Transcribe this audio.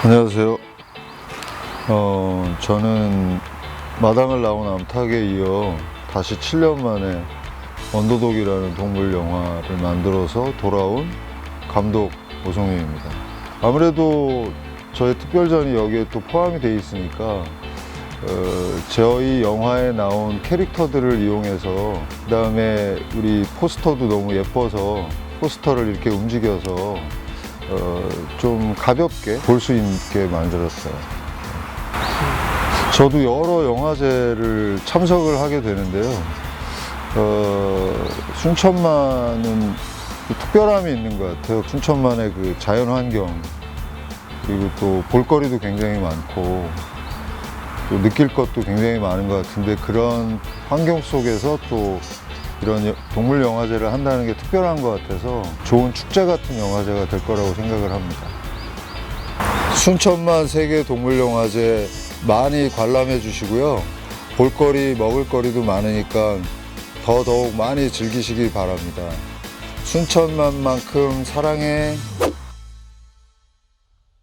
안녕하세요. 어, 저는 마당을 나온 암탉에 이어 다시 7년 만에 언더독이라는 동물 영화를 만들어서 돌아온 감독 오성윤입니다. 아무래도 저의 특별전이 여기에 또 포함이 돼 있으니까 어, 저희 영화에 나온 캐릭터들을 이용해서 그 다음에 우리 포스터도 너무 예뻐서 포스터를 이렇게 움직여서 어, 좀 가볍게 볼 수 있게 만들었어요. 저도 여러 영화제를 참석을 하게 되는데요. 어, 순천만은 그 특별함이 있는 것 같아요. 순천만의 그 자연 환경 그리고 또 볼거리도 굉장히 많고 또 느낄 것도 굉장히 많은 것 같은데 그런 환경 속에서 또 이런 여- 동물 영화제를 한다는 게 특별한 것 같아서 좋은 축제 같은 영화제가 될 거라고 생각을 합니다. 순천만 세계 동물 영화제 많이 관람해 주시고요. 볼거리, 먹을거리도 많으니까 더더욱 많이 즐기시기 바랍니다. 순천만만큼 사랑해.